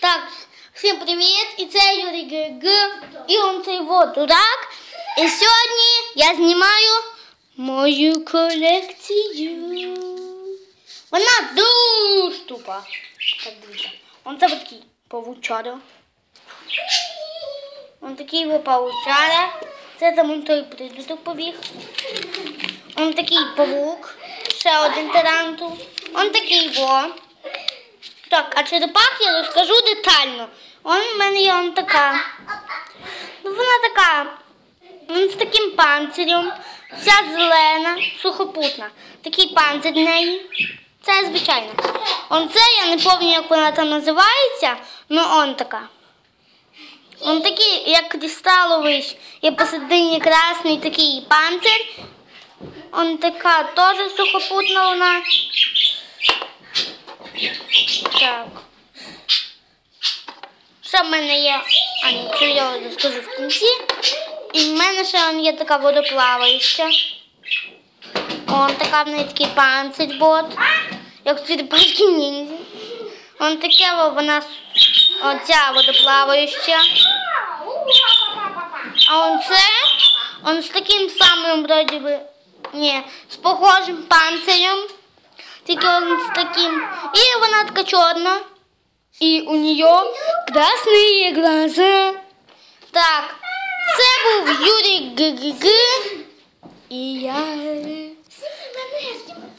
Так, всім привіт! І це Юрій ГГ. І он цей вот дурак. І сьогодні я знімаю мою колекцію. Вона дуже тупа. Так, дивіться. Он це такий павучара. Он такий во павучара. Це там той придуток побіг. Он такий павук. Ще один тарантул. Он такий во. Так, а черепах я розкажу детально. Он в мене є он така. Ну, вона така. Вона з таким панцирем. Вся зелена, сухопутна. Такий панцир в неї. Це звичайно. Он це, я не пам'ятаю, як вона там називається, ну он така. Он такий, як кристаловий, є посередині красний такий панцир. Он така теж сухопутна вона. Так. Ще в мене є. А ні, це я розкажу в кінці. І в мене ще є така водоплаваюча. Он така в неї такий панцир бот. Як черепашки ніндзя. Он таке во, вона оця водоплаваюча. А он це, он з таким самим вроді би, ні, з похожим панцирем. Тільки он з таким. и его така чорна. и у нее красные глаза. Так, це был Юрий ГГГ. и я.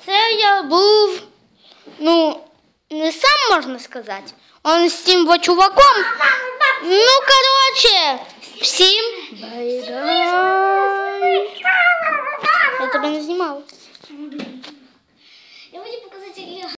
Це я був, ну, не сам можно сказать, Он с тем вот чуваком. Ну, короче, всім байда. Я тебе не знімав. Я хочу показать, как я